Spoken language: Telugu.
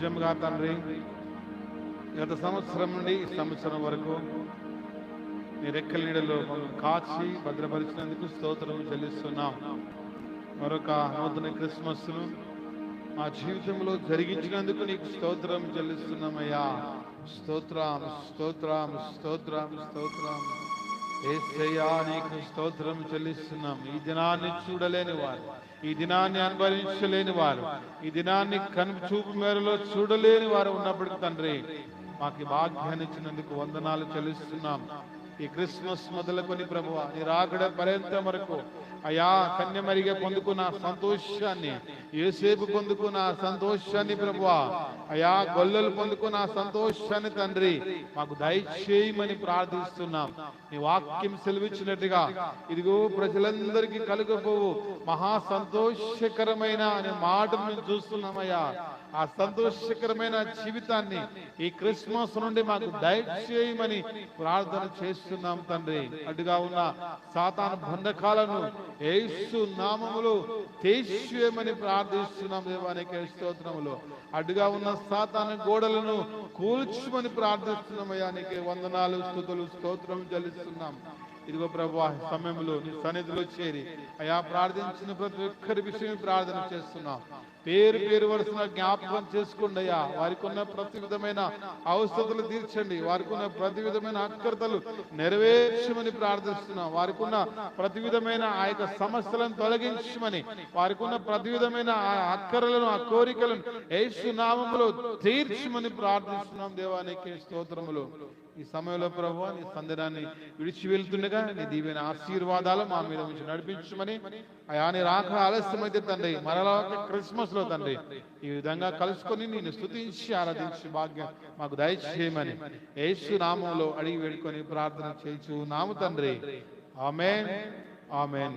నిజంగా తండ్రి గత సంవత్సరం నుండి ఈ సంవత్సరం వరకు నీ రెక్కల నీడలో కాచి భద్రపరిచినందుకు స్తోత్రం చెల్లిస్తున్నాం. మరొక నూతన క్రిస్మస్ను మా జీవితంలో జరిగించినందుకు నీకు స్తోత్రం చెల్లిస్తున్నామయ్యా. స్తోత్రం స్తోత్రం స్తోత్రం స్తోత్రం. ఏసయ్యా నీకు స్తోత్రం చెల్లిస్తున్నాం. ఈ దినాన్ని చూడలేని వారు ఈ దినాన్ని అనుభవించలేని వారు ఈ దినాన్ని కను చూపు మేరలో చూడలేని వారు ఉన్నప్పటికీ తండ్రి మాకు ఈ భాగ్యాన్ని ఇచ్చినందుకు వందనాలు చెల్లిస్తున్నాం. ఈ క్రిస్మస్ మొదలుకొని ప్రభువ నీ రాకడ పర్యంత వరకు అయా కన్యమరిగా పొందుకున్న సంతోషాన్ని ఏసేపు పొందుకున్న సంతోషాన్ని ప్రభువా అయా గొల్లలు పొందుకున్న సంతోషాన్ని తండ్రి మాకు దయచేయమని ప్రార్థిస్తున్నాం. నీ వాక్యం సెలవిచ్చినట్టుగా ఇదిగో ప్రజలందరికీ కలుగబోవు మహా సంతోషకరమైన అనే మాట మేము చూస్తున్నామయ్యా. ఆ సంతోషకరమైన జీవితాన్ని ఈ క్రిస్మస్ నుండి మాకు దయచేయమని ప్రార్థన చేస్తున్నాం తండ్రి. అడ్డుగా ఉన్న సాతాను బంధకాలను ఏసు నామములు తీసివేయమని ప్రార్థిస్తున్నాం దేవానికి స్తోత్రములు. అడ్డుగా ఉన్న సాతాను గోడలను కూల్చుమని ప్రార్థిస్తున్నాం నీకే వందనాలు స్థుతులు స్తోత్రం చెల్లిస్తున్నాం. ఇదిగో ప్రభు సమయంలో నీ సన్నిధిలో చేరి. అయా ప్రార్థించిన ప్రతి ఒక్కరి విషయం ప్రార్థన చేస్తున్నాం. పేరు పేరు వరుసన జ్ఞాపకం చేసుకోండి అయ్యా. వారికి ఉన్న ప్రతి విధమైన అవసరతలు తీర్చండి. వారికి ఉన్న ప్రతి విధమైన అక్కర్తలు నెరవేర్చమని ప్రార్థిస్తున్నాం. వారికి ఉన్న ప్రతి విధమైన ఆ యొక్క సమస్యలను తొలగించమని వారికి ఉన్న ప్రతి విధమైన ఆ అక్కరలను ఆ కోరికలను యేసు నామములో తీర్చమని ప్రార్థిస్తున్నాం దేవానికి స్తోత్రములు. ఈ సమయంలో ప్రభు నీ సందేహాన్ని విడిచి వెళ్తుండగా నీ దీవెన ఆశీర్వాదాలు మా మీద నుంచి నడిపించమని. అయా నీ రాక ఆలస్యమైతే తండ్రి మరలా క్రిస్మస్లో తండ్రి ఈ విధంగా కలుసుకొని నేను స్థుతించి ఆరాధించి భాగ్యం మాకు దయచేయమని. యేసు నామంలో అడిగి వేడుకొని ప్రార్థన చేయించు నాము తండ్రి. ఆమెన్. ఆమెన్.